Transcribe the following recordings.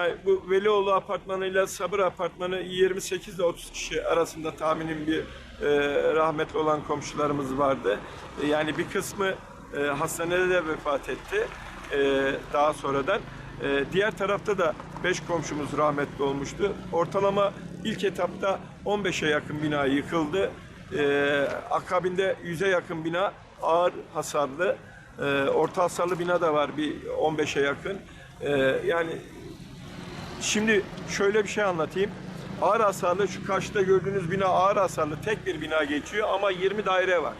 Yani bu Velioğlu apartmanı ile Sabır apartmanı 28 ile 30 kişi arasında tahminim bir e, rahmetli olan komşularımız vardı. E, yani bir kısmı e, hastanede de vefat etti e, daha sonradan. E, diğer tarafta da 5 komşumuz rahmetli olmuştu. Ortalama ilk etapta 15'e yakın bina yıkıldı. E, akabinde 100'e yakın bina ağır hasarlı. E, orta hasarlı bina da var bir 15'e yakın. E, yani Şimdi şöyle bir şey anlatayım. Ağır hasarlı şu karşıda gördüğünüz bina ağır hasarlı tek bir bina geçiyor ama 20 daire var.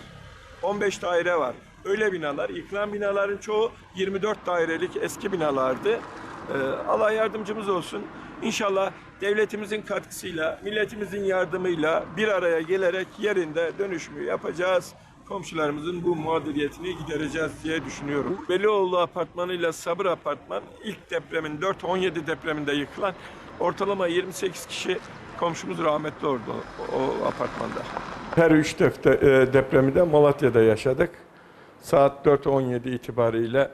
15 daire var. Öyle binalar. Yıkılan binaların çoğu 24 dairelik eski binalardı. Ee, Allah yardımcımız olsun. İnşallah devletimizin katkısıyla, milletimizin yardımıyla bir araya gelerek yerinde dönüşümü yapacağız. Komşularımızın bu mağduriyetini gidereceğiz diye düşünüyorum. Belioğlu apartmanı ile Sabır apartman ilk depremin 4-17 depreminde yıkılan ortalama 28 kişi komşumuz rahmetli oldu o, apartmanda. Her üç e, depremi de Malatya'da yaşadık. Saat 4.17 itibariyle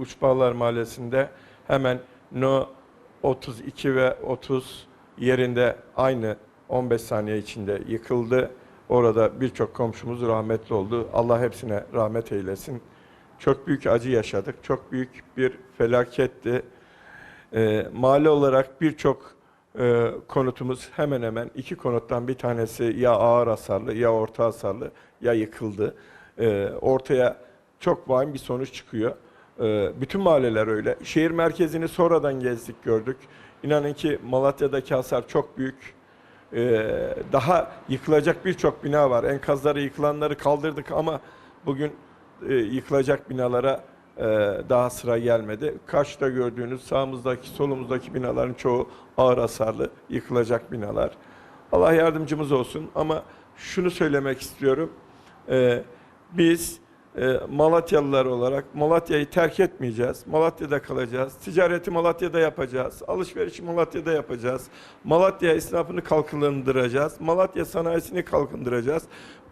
Uçbağlar Mahallesi'nde hemen No 32 ve 30 yerinde aynı 15 saniye içinde yıkıldı. Orada birçok komşumuz rahmetli oldu. Allah hepsine rahmet eylesin. Çok büyük acı yaşadık. Çok büyük bir felaketti. E, mahalle olarak birçok e, konutumuz hemen hemen iki konuttan bir tanesi ya ağır hasarlı ya orta hasarlı ya yıkıldı. E, ortaya çok vahim bir sonuç çıkıyor. E, bütün mahalleler öyle. Şehir merkezini sonradan gezdik gördük. İnanın ki Malatya'daki hasar çok büyük. Ee, daha yıkılacak birçok bina var. Enkazları yıkılanları kaldırdık ama bugün e, yıkılacak binalara e, daha sıra gelmedi. Karşıda gördüğünüz sağımızdaki, solumuzdaki binaların çoğu ağır hasarlı yıkılacak binalar. Allah yardımcımız olsun ama şunu söylemek istiyorum. Ee, biz e, Malatyalılar olarak Malatya'yı terk etmeyeceğiz. Malatya'da kalacağız. Ticareti Malatya'da yapacağız. Alışverişi Malatya'da yapacağız. Malatya esnafını kalkındıracağız. Malatya sanayisini kalkındıracağız.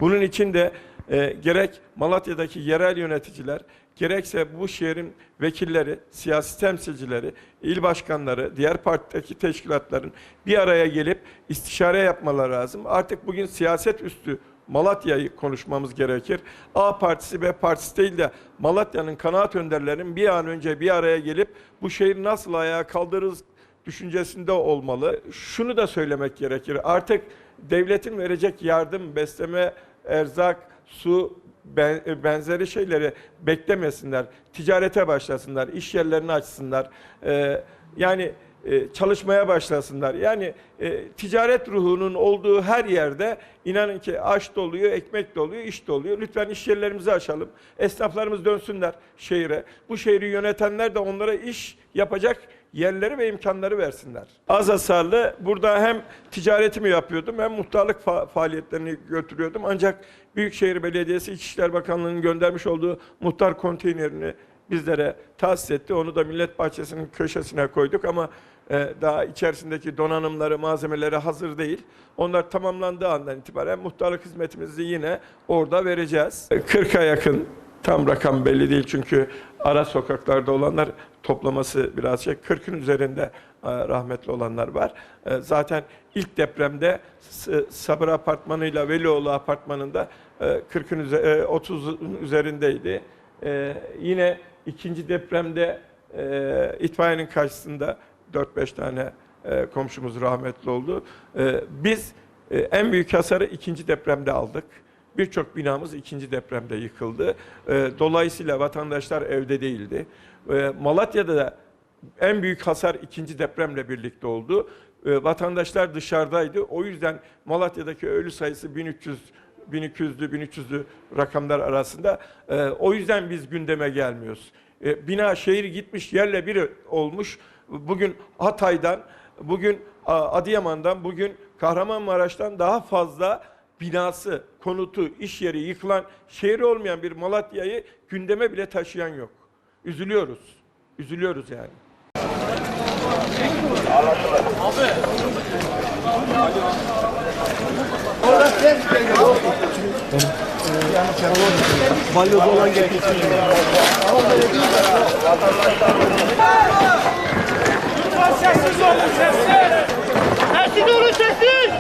Bunun için de e, gerek Malatya'daki yerel yöneticiler, gerekse bu şehrin vekilleri, siyasi temsilcileri, il başkanları, diğer partideki teşkilatların bir araya gelip istişare yapmaları lazım. Artık bugün siyaset üstü Malatya'yı konuşmamız gerekir. A partisi B partisi değil de Malatya'nın kanaat önderlerinin bir an önce bir araya gelip bu şehri nasıl ayağa kaldırırız düşüncesinde olmalı. Şunu da söylemek gerekir. Artık devletin verecek yardım, besleme, erzak, su ben- benzeri şeyleri beklemesinler. Ticarete başlasınlar, iş yerlerini açsınlar. Ee, yani e, çalışmaya başlasınlar. Yani e, ticaret ruhunun olduğu her yerde inanın ki aş doluyor, ekmek doluyor, iş doluyor. Lütfen iş yerlerimizi açalım. Esnaflarımız dönsünler şehire. Bu şehri yönetenler de onlara iş yapacak yerleri ve imkanları versinler. Az hasarlı burada hem ticaretimi yapıyordum hem muhtarlık fa- faaliyetlerini götürüyordum. Ancak Büyükşehir Belediyesi İçişler Bakanlığı'nın göndermiş olduğu muhtar konteynerini bizlere tahsis etti. Onu da Millet Bahçesi'nin köşesine koyduk ama e, daha içerisindeki donanımları, malzemeleri hazır değil. Onlar tamamlandığı andan itibaren muhtarlık hizmetimizi yine orada vereceğiz. E, 40'a yakın tam rakam belli değil çünkü ara sokaklarda olanlar toplaması biraz şey 40'ın üzerinde e, rahmetli olanlar var. E, Zaten ilk depremde Sabır Apartmanı ile Velioğlu Apartmanı'nda e, 40'ın üze- e, 30'un üzerindeydi. E, Yine ikinci depremde e, itfaiyenin karşısında 4-5 tane e, komşumuz rahmetli oldu. E, biz e, en büyük hasarı ikinci depremde aldık. Birçok binamız ikinci depremde yıkıldı. E, dolayısıyla vatandaşlar evde değildi. E, Malatya'da da en büyük hasar ikinci depremle birlikte oldu. E, vatandaşlar dışarıdaydı. O yüzden Malatya'daki ölü sayısı 1300 1200'lü 1300'lü rakamlar arasında. E, o yüzden biz gündeme gelmiyoruz. E, bina şehir gitmiş yerle bir olmuş. Bugün Hatay'dan, bugün Adıyaman'dan, bugün Kahramanmaraş'tan daha fazla binası, konutu, iş yeri yıkılan şehir olmayan bir Malatya'yı gündeme bile taşıyan yok. Üzülüyoruz. Üzülüyoruz yani. Balyoz olan getirsin. Lütfen sessiz olun, sessiz. Sessiz olun, sessiz.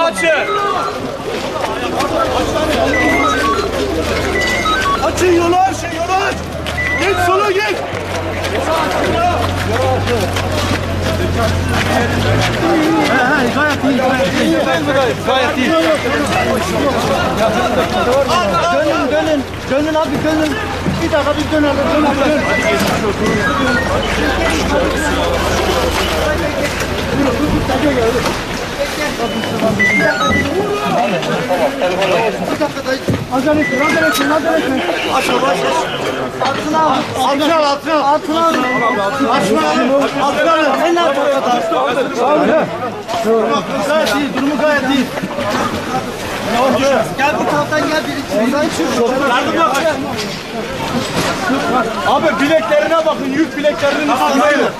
Açın. Açın yolu açın, yolu aç. Geç sola geç. Dönün dönün. Dönün abi dönün. Bir dakika bir dön abi dön abi dön. Acele etme, acele etme, acele etme. Aç yavaş. Altına al. Altına al, altına al. Altına al. Açma abi. Altına al. En alt kadar. Gayet iyi, durumu gayet iyi. Gel bu taraftan gel biri. Oradan çık. Yardım yok. Abi bileklerine bakın, yük bileklerinin üstünde.